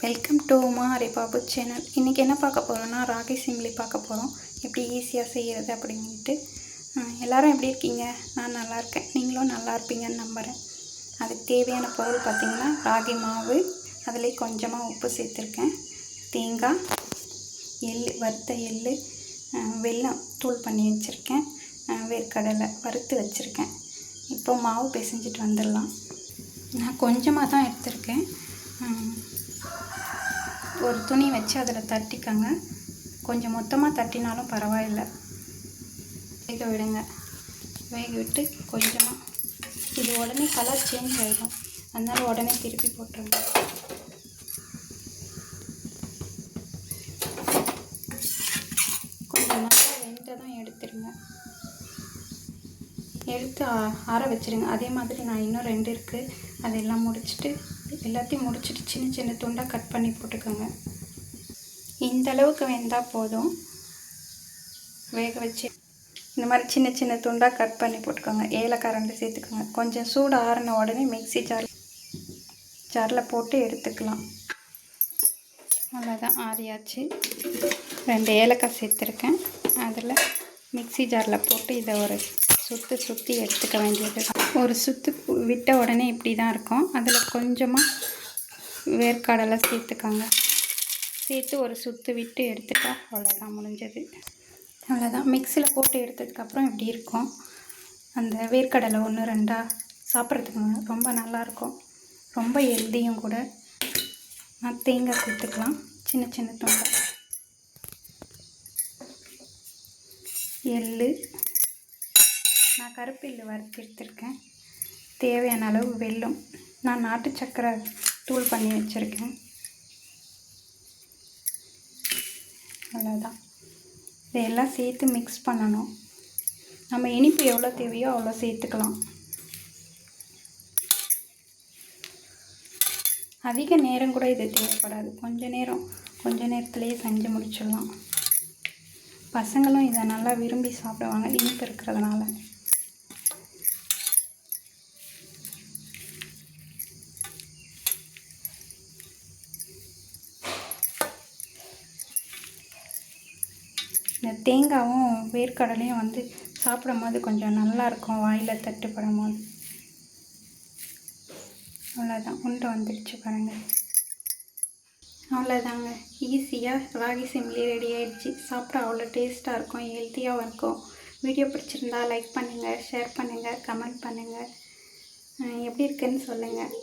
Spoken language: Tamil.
Welcome to Uma Babu channel இன்றைக்கி என்ன பார்க்க போகிறோன்னா ராகி சிம்லி பார்க்க போகிறோம் எப்படி ஈஸியாக செய்கிறது அப்படின்ட்டு எல்லோரும் எல்லாரும் எப்படி இருக்கீங்க? நான் நல்லா இருக்கேன். நீங்களும் நல்லா இருப்பீங்கன்னு நம்புகிறேன் அதுக்கு தேவையான பொருள் பார்த்திங்கன்னா ராகி மாவு. அதில் கொஞ்சமாக உப்பு சேர்த்துருக்கேன். தேங்காய் எள் வறுத்த எள் வெல்லம் தூள் பண்ணி வச்சுருக்கேன். வேர்க்கடலை வறுத்து வச்சுருக்கேன். இப்போ மாவு பிசைஞ்சிட்டு வந்துடலாம். நான் கொஞ்சமாக தான் எடுத்திருக்கேன். ஒரு துணி வச்சு அதில் தட்டிக்கங்க. கொஞ்சம் மொத்தமாக தட்டினாலும் பரவாயில்லை. வேக விடுங்க. வேக விட்டு கொஞ்சமாக. இது உடனே கலர் சேஞ்ச் ஆகிடும் அதனால் உடனே திருப்பி போட்டுருங்க. கொஞ்சம் நல்லா வெந்ததும் எடுத்துருங்க. எடுத்து ஆற வச்சிருங்க. அதே மாதிரி நான் இன்னும் ரெண்டு இருக்குது அதெல்லாம் முடிச்சுட்டு எல்லாத்தையும் முடிச்சுட்டு சின்ன சின்ன துண்டாக கட் பண்ணி போட்டுக்கோங்க. இந்த அளவுக்கு வெந்தால் போதும். வேக வச்சு இந்த மாதிரி சின்ன சின்ன துண்டாக கட் பண்ணி போட்டுக்கோங்க. ஏலக்காய் ரெண்டு சேர்த்துக்கோங்க. கொஞ்சம் சூடு ஆறின உடனே மிக்ஸி ஜார் ஜாரில் போட்டு எடுத்துக்கலாம். அவ்வளோதான் ஆறியாச்சு. ரெண்டு ஏலக்காய் சேர்த்துருக்கேன். அதில் மிக்சி ஜாரில் போட்டு இதை ஒரு சுற்றி சுற்றி எடுத்துக்க வேண்டியது. ஒரு சுற்று விட்ட உடனே இப்படி தான் இருக்கும். அதில் கொஞ்சமாக வேர்க்கடலை சேர்த்துக்கோங்க. சேர்த்து ஒரு சுற்று விட்டு எடுத்துட்டா அவ்வளோதான் முடிஞ்சது. அவ்வளோதான் மிக்சியில் போட்டு எடுத்ததுக்கப்புறம் இப்படி இருக்கும். அந்த வேர்க்கடலை ஒன்று ரெண்டாக சாப்பிட்றதுக்கு ரொம்ப நல்லாயிருக்கும் ரொம்ப ஹெல்தியும் கூட. நான் தேங்காய் சேர்த்துக்கலாம். சின்ன சின்ன துண்டை. எள்ளு. நான் கருப்பில்லு வறுத்து எடுத்திருக்கேன். தேவையான அளவு வெல்லம். நான் நாட்டு சக்கரை தூள் பண்ணி வச்சுருக்கேன். அவ்வளோதான் இதையெல்லாம் சேர்த்து மிக்ஸ் பண்ணணும். நம்ம இனிப்பு எவ்வளோ தேவையோ அவ்வளோ சேர்த்துக்கலாம். அதிக நேரம் கூட இது தேவைப்படாது. கொஞ்ச நேரம் கொஞ்ச நேரத்துலேயே செஞ்சு முடிச்சிடலாம். பசங்களும் இதை நல்லா விரும்பி சாப்பிடுவாங்க. இனிப்பு இருக்கிறதுனால. இந்த தேங்காவும் வேர்க்கடலையும் வந்து சாப்பிடும் போது கொஞ்சம் நல்லா இருக்கும் வாயில் தட்டுப்படும் போது அவ்வளோதான் உண்டை வந்துடுச்சு பாருங்கள் அவ்வளோதாங்க ஈஸியாக ராகி சிம்லி ரெடி ஆகிடுச்சு சாப்பிட அவ்வளோ டேஸ்ட்டாக இருக்கும் ஹெல்த்தியாகவும் இருக்கும். வீடியோ பிடிச்சிருந்தா லைக் பண்ணுங்கள் ஷேர் பண்ணுங்கள் கமெண்ட் பண்ணுங்கள் எப்படி இருக்குன்னு சொல்லுங்கள்